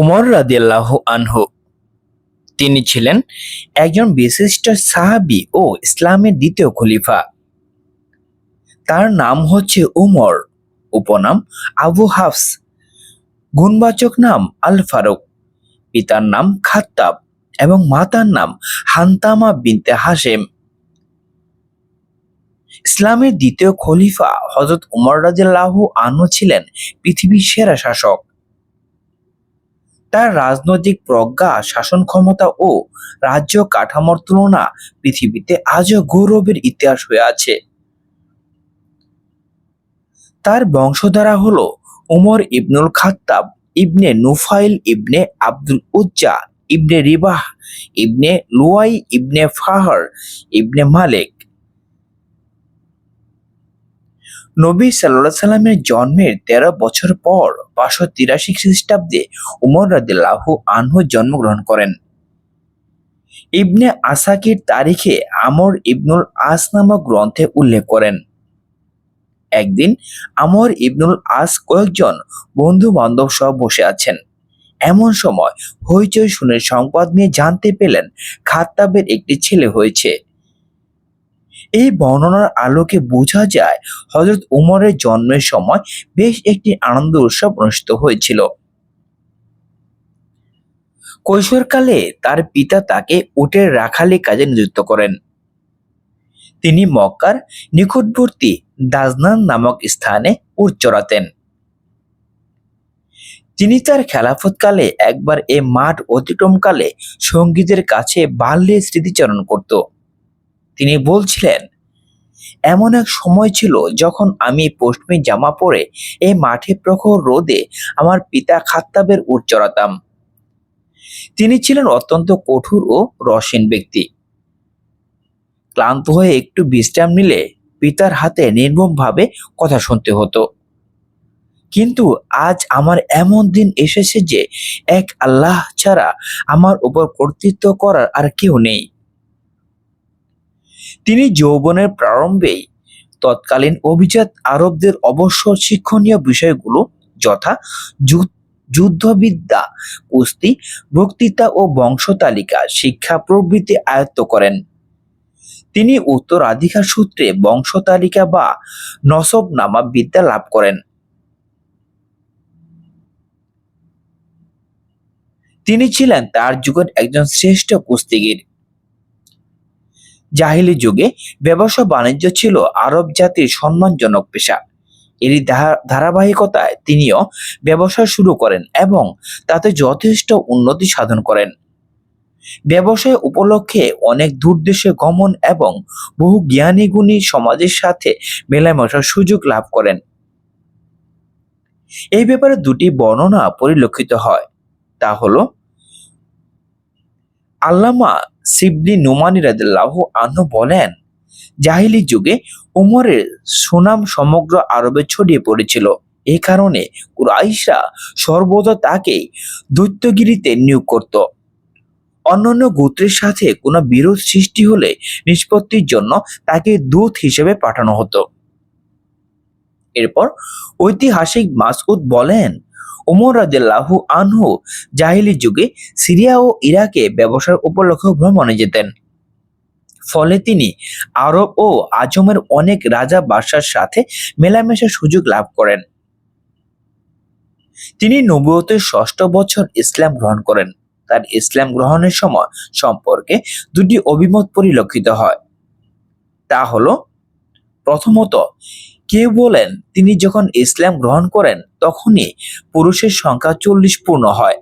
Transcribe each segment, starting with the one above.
উমর রাদিয়াল্লাহু আনহু। তিনি ছিলেন একজন বিশিষ্ট সাহাবী ও ইসলামের দ্বিতীয় খলিফা। তার নাম হচ্ছে উমর উপনাম আবু হাফস, গুণবাচক নাম আল ফারুক পিতার নাম খাত্তাব এবং মাতার নাম হান্তামা বিনতে হাশেম। ইসলামের দ্বিতীয় খলিফা হজরত উমর রাদিয়াল্লাহু আনহু ছিলেন পৃথিবীর সেরা শাসক। তার রাজনৈতিক প্রজ্ঞা, শাসন ক্ষমতা ও রাজ্য কাঠামোর তুলনা পৃথিবীতে আজও গৌরবের ইতিহাস হয়ে আছে। তার বংশধারা হলো উমর ইবনুল খাত্তাব, ইবনে নুফাইল ইবনে আব্দুল উজ্জা, ইবনে রিবাহ, ইবনে লুয়াই ইবনে ফাহর, ইবনে মালিক। নবী সাল্লাহ সাল্লামের জন্মের তেরো বছর পর পাঁচশো তিরাশি খ্রিস্টাব্দে উমর রাদিল্লাহু আনহু জন্মগ্রহণ করেন। ইবনে আসাকির তারিখে আমর ইবনুল আস নামক গ্রন্থে উল্লেখ করেন। একদিন আমর ইবনুল আস কয়েকজন বন্ধু বান্ধব সহ বসে আছেন। এমন সময় হইচই শুনে সংবাদ নিয়ে জানতে পেলেন খাত্তাবের একটি ছেলে হয়েছে। এই বর্ণনার আলোকে বোঝা যায় হজরত উমরের জন্মের সময় বেশ একটি আনন্দ উৎসব অনুষ্ঠিত হয়েছিল। কৈশোরকালে তার পিতা তাকে উটের রাখালি কাজে নিযুক্ত করেন। তিনি মক্কার নিকটবর্তী দাজনান নামক স্থানে উট চড়াতেন। তিনি তার খেলাফতকালে একবার এ মাঠ অতিক্রমকালে সঙ্গীদের কাছে বাল্যের স্মৃতিচারণ করত। তিনি বলছিলেন, এমন এক সময় ছিল যখন আমি পশ্চিমী জামা পরে এই মাঠে প্রখর রোদে আমার পিতা খাত্তাবের উট চড়াতাম। তিনি ছিলেন অত্যন্ত কঠোর ও রসীন ব্যক্তি। ক্লান্ত হয়ে একটু বিশ্রাম নিলে পিতার হাতে নির্মমভাবে কথা শুনতে হতো। কিন্তু আজ আমার এমন দিন এসেছে যে এক আল্লাহ ছাড়া আমার উপর কর্তৃত্ব করার আর কেউ নেই। তিনি যৌবনের প্রারম্ভেই তৎকালীন অভিজাত আরবদের অবশ্য শিক্ষণীয় বিষয়গুলো যথা যুদ্ধবিদ্যা, কুস্তি, বক্তৃতা ও বংশতালিকা শিক্ষা প্রভৃতি আয়ত্ত করেন। তিনি উত্তরাধিকার সূত্রে বংশতালিকা বা নসব নামা বিদ্যা লাভ করেন। তিনি ছিলেন তার যুগের একজন শ্রেষ্ঠ কুস্তিগির। জাহিলি যুগে ব্যবসা বাণিজ্য ছিল আরব জাতির সম্মানজনক পেশা। এরই ধারাবাহিকতায় তিনিও ব্যবসা শুরু করেন এবং তাতে যথেষ্ট উন্নতি সাধন করেন। ব্যবসায় উপলক্ষে অনেক দূর দেশে গমন এবং বহু জ্ঞানী গুণী সমাজের সাথে মেলামেশার সুযোগ লাভ করেন। এই ব্যাপারে দুটি বর্ণনা পরিলক্ষিত হয়। তা হলো আল্লামা সিবলি নোমানি রাদিল্লাহু আনহু বলেন, জাহিলি যুগে উমরের সুনাম সমগ্র আরবে ছড়িয়ে পড়েছিল। এই কারণে কুরাইশরা সর্বদা তাকে দৈত্যগিরিতে নিয়োগ করত। অন্যান্য গোত্রের সাথে কোনো বিরোধ সৃষ্টি হলে নিষ্পত্তির জন্য তাকে দূত হিসেবে পাঠানো হতো। এরপর ঐতিহাসিক মাসউদ বলেন ওমর রাদিয়াল্লাহু আনহু জাহিলি যুগে সিরিয়া ও ইরাকে ব্যবসার উপলক্ষে ভ্রমণে যেতেন। ফলে তিনি আরব ও আজমের অনেক রাজা বাদশার সাথে মেলামেশার সুযোগ লাভ করেন। তিনি নবুয়তের ষষ্ঠ বছর ইসলাম গ্রহণ করেন। তার ইসলাম গ্রহণের সময় সম্পর্কে দুটি অভিমত পরিলক্ষিত হয়। তা হলো, প্রথমত কেউ বলেন তিনি যখন ইসলাম গ্রহণ করেন, তখনই পুরুষের সংখ্যা চল্লিশ পূর্ণ হয়।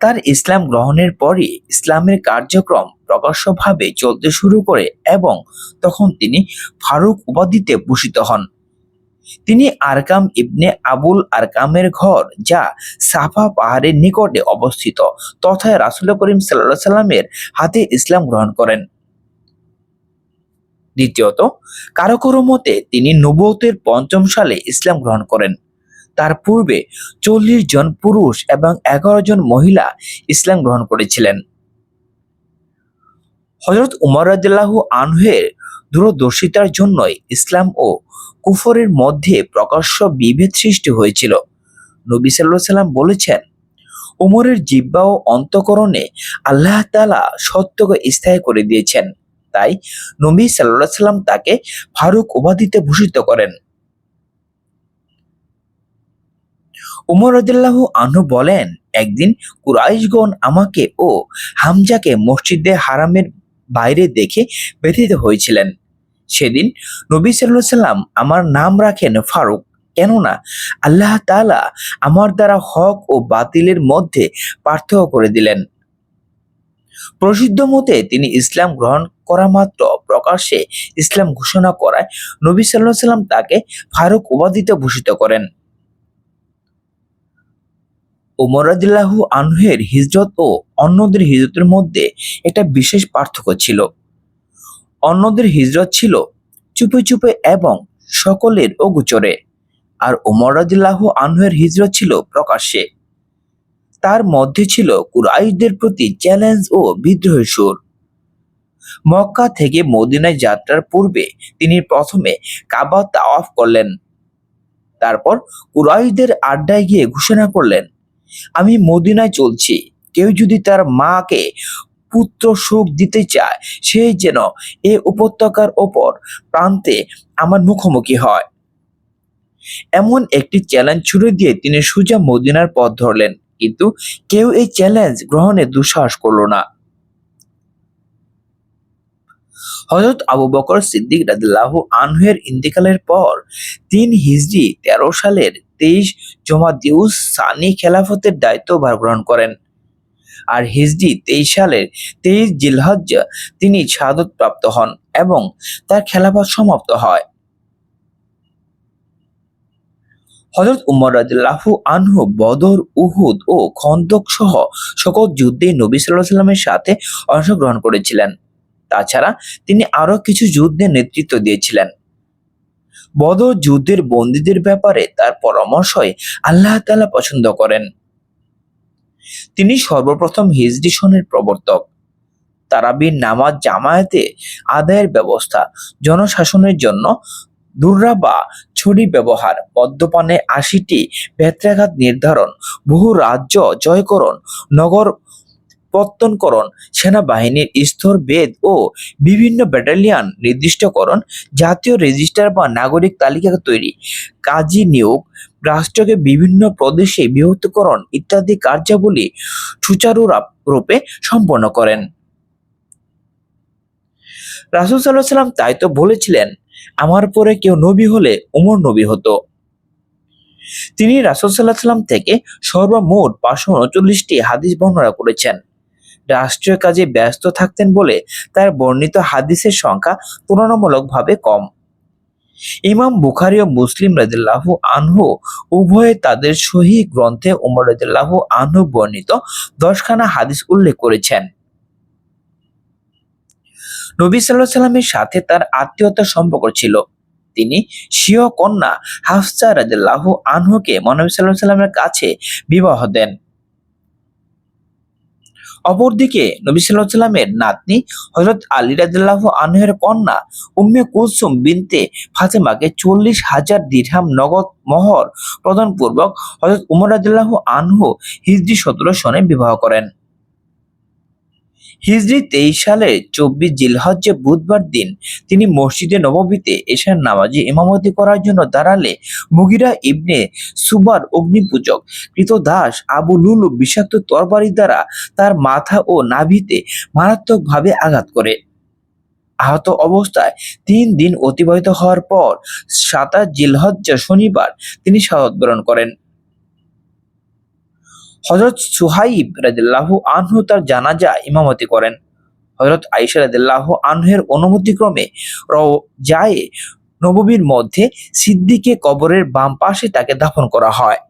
তার ইসলাম গ্রহণের পরই ইসলামের কার্যক্রম প্রকাশ্যভাবে চলতে শুরু করে এবং তখন তিনি ফারুক উপাধিতে ভূষিত হন। তিনি আরকাম ইবনে আবুল আরকামের ঘর, যা সাফা পাহাড়ের নিকটে অবস্থিত তথা রাসুল করিম সাল্লাহ সাল্লামের হাতে ইসলাম গ্রহণ করেন। দ্বিতীয়ত কারও কারও মতে তিনি নবুয়তের পঞ্চম সালে ইসলাম গ্রহণ করেন। তার পূর্বে চল্লিশ জন পুরুষ এবং এগারো জন মহিলা ইসলাম গ্রহণ করেছিলেন। হজরত উমর রাদিল্লাহু আনহের দূরদর্শিতার জন্যই ইসলাম ও কুফরের মধ্যে প্রকাশ্য বিভেদ সৃষ্টি হয়েছিল। নবী সাল্লাহ সাল্লাম বলেছেন, উমরের জিব্বা ও অন্তকরণে আল্লাহ তালা সত্যকে স্থায়ী করে দিয়েছেন। তাই নবী সাল্লাহ সাল্লাম তাকে ফারুক উপাধিতে ভূষিত করেন। উমর রদিল্লাহ আনহু বলেন, একদিন কুরাইশগণ আমাকে ও হামজাকে মসজিদে হারামের বাইরে দেখে ব্যথিত হয়েছিলেন। সেদিন নবী সাল্লাহ সাল্লাম আমার নাম রাখেন ফারুক, কেননা আল্লাহ তাআলা আমার দ্বারা হক ও বাতিলের মধ্যে পার্থক্য করে দিলেন। প্রসিদ্ধ মতে তিনি ইসলাম গ্রহণ করা মাত্র প্রকাশ্যে ইসলাম ঘোষণা করায় নবী সাল্লাহ সাল্লাম তাকে ফারুক উপাধিতে ভূষিত করেন। ওমর রাদিল্লাহু আনহের হিজরত ও অন্যদের হিজরতের মধ্যে একটা বিশেষ পার্থক্য ছিল। অন্যদের হিজরত ছিল চুপে চুপে এবং সকলের অগুচরে। আর ওমর রাদিল্লাহু আনহের হিজরত ছিল প্রকাশ্যে। তার মধ্যে ছিল কুরাইশদের প্রতি চ্যালেঞ্জ ও বিদ্রোহের সুর। মক্কা থেকে মদিনায় যাত্রার পূর্বে তিনি প্রথমে কাবা তাওয়াফ করলেন, তারপর কুরাইশদের আড্ডায় গিয়ে ঘোষণা করলেন, আমি মদিনায় চলছি। কেউ যদি তার মাকে পুত্র সুখ দিতে চায়, সে যেন এ উপত্যকার ওপর প্রান্তে আমার মুখোমুখি হয়। এমন একটি চ্যালেঞ্জ ছুড়ে দিয়ে তিনি সুজা মদিনার পথ ধরলেন। কিন্তু কেউ এই চ্যালেঞ্জ গ্রহণে দুঃসাহস করল না। হজরত আবু বকর সিদ্দিক রাদিল্লাহু আনহের ইন্তেকালের পর তিন হিজরি তেরো সালের তেইশ জমাদিউস সানি খেলাফতের দায়িত্বভার গ্রহণ করেন। আর হিজরি তেইশ সালের তেইশ জিলহজ তিনি শাহাদত প্রাপ্ত হন এবং তার খেলাফত সমাপ্ত হয়। হজরত উমর রাদিল্লাহু আনহু, বদর, উহুদ ও খন্দক সহ সকল যুদ্ধে নবী সাল্লাহ সাল্লামের সাথে অংশগ্রহণ করেছিলেন। তাছাড়া তিনি আরও কিছু যুদ্ধে নেতৃত্ব দিয়েছিলেন। বদর যুদ্ধের বন্দীদের ব্যাপারে তার পরামর্শই আল্লাহ তাআলা পছন্দ করেন। তিনি সর্বপ্রথম হিজরি সনের প্রবর্তক। তারাবির নামাজ জামায়াতে আদায়ের ব্যবস্থা জনশাসনের জন্য দুর্রা বা ছড়ি ব্যবহার। মদ্যপানে আশিটি বেত্রাঘাত নির্ধারণ, বহু রাজ্য জয়করণ, নগর পত্তনকরণ, সেনাবাহিনীর স্তর বেদ ও বিভিন্ন ব্যাটালিয়ান নির্দিষ্টকরণ, জাতীয় রেজিস্টার বা নাগরিক তালিকা তৈরি, কাজী নিয়োগ, রাষ্ট্রকে বিভিন্ন প্রদেশে বিভক্তকরণ ইত্যাদি কার্যাবলী সুচারু রূপে সম্পন্ন করেন। রাসুল সাল্লাহ সাল্লাম তাই তো বলেছিলেন আমার পরে কেউ নবী হলে ওমর নবী হতো। তিনি রাসুল সাল্লাহ সাল্লাম থেকে সর্বমোট পাঁচশো উনচল্লিশটি হাদিস বর্ণনা করেছেন। রাষ্ট্রীয় কাজে ব্যস্ত থাকতেন বলে তার বর্ণিত হাদিসের সংখ্যা তুলনামূলকভাবে কম। ইমাম বুখারি ও মুসলিম রাজিল্লাহু আনহু উভয়ে তাদের সহি গ্রন্থে উমর রাজিল্লাহু আনহু বর্ণিত দশখানা হাদিস উল্লেখ করেছেন। নবী সাল্লাহ সাল্লামের সাথে তার আত্মীয়তার সম্পর্ক ছিল। তিনি স্বীয় কন্যা হাফসা রাজিল্লাহু আনহুকে মনবী সাল্লাহ সাল্লামের কাছে বিবাহ দেন। অপরদিকে নবী সাল্লাহ সাল্লামের নাতনি হজরত আলী রাদিল্লাহ আনহের কন্যা উম্মে কুলসুম বিনতে ফাতেমাকে চল্লিশ হাজার দিরহাম নগদ মহর প্রদানপূর্বক হজরত উমর রাদিল্লাহ আনহু হিজরি সতেরো সনে বিবাহ করেন। হিজরি তেইশ সালে চব্বিশ জিলহজ্জে বুধবার দিন তিনি মসজিদে নববীতে এশার নামাজে ইমামতি করার জন্য দাঁড়ালে মুগিরা ইবনে সুবার অগ্নিপূজক কৃতদাস আবু লুলু বিষাক্ত তরবারি দ্বারা তার মাথা ও নাভিতে মারাত্মকভাবে আঘাত করে। আহত অবস্থায় তিন দিন অতিবাহিত হওয়ার পর সাতাশ জিলহজ্জা শনিবার তিনি শাহাদ বরণ করেন। হজরত সুহাইব রাদিল্লাহু আনহু তার জানাজা ইমামতি করেন। হজরত আইসা রাজ্লাহ আনহের অনুমতিক্রমে যায় নববীর মধ্যে সিদ্দিকে কবরের বাম পাশে তাকে দাফন করা হয়।